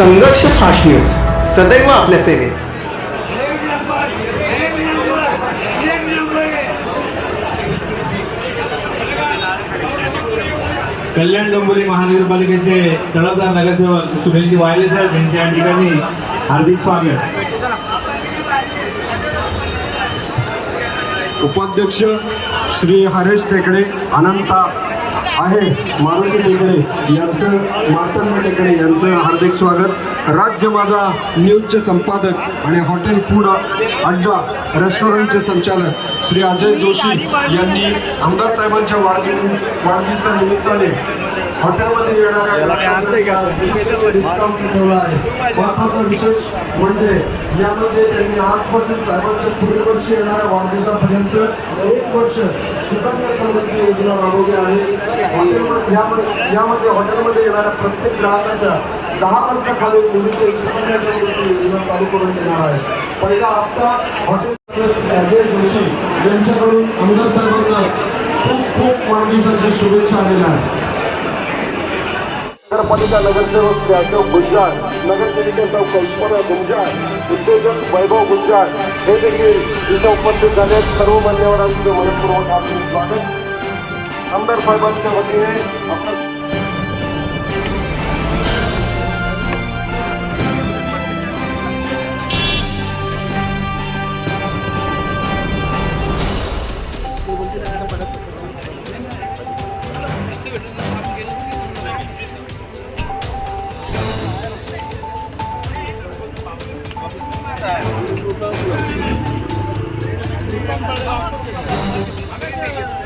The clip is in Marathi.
संघर्ष फास्ट न्यूज सदैव आपल्या सेवेत. कल्याण डोंबिवली महानगरपालिकेचे तडफदार नगरसेवक सुनीलजी वायले साहेब यांचे या ठिकाणी हार्दिक स्वागत. उपाध्यक्ष श्री हरेश टेकडे अनंता आहे. मारुती टेकडे यांचं मार्तंड टेकडे यांचं हार्दिक स्वागत. राज्य माझा न्यूजचे संपादक आणि हॉटेल फूड अड्डा रेस्टॉरंटचे संचालक श्री अजय जोशी यांनी आमदार साहेबांच्या वाढदिवस वाढदिवसानिमित्ताने हॉटेलमध्ये येणाऱ्या डिस्काउंट ठेवला आहे. महत्त्वाचा विशेष म्हणजे यामध्ये त्यांनी आजपासून साहेबांच्या पुढील वर्षी येणाऱ्या वाढदिवसापर्यंत एक वर्ष सुकन्या समृद्धी योजना राबवली आहे. हॉटेलमध्ये यामध्ये यामध्ये हॉटेलमध्ये येणाऱ्या प्रत्येक ग्राहकाच्या दहा वर्षाखालील मुलीचे सुकन्या समृद्धी योजना चालू करून देणार आहे. पहिला हप्ता हॉटेल अजय जोशी यांच्याकडून आमदार साहेबांना खूप खूप वाढदिवसाच्या शुभेच्छा आलेल्या आहेत नगरपालिका नगरसेवक श्री अशोक गुंजाळ नगरसेविकेचा कल्पना गुंजाळ उद्योजक वैभव गुंजाळ हे देखील इथं उपस्थित झाले सर्व मान्यवरांचं मनपूर्वक आपले स्वागत. आमदार साहेबांच्या वतीने आपण Tahun 赢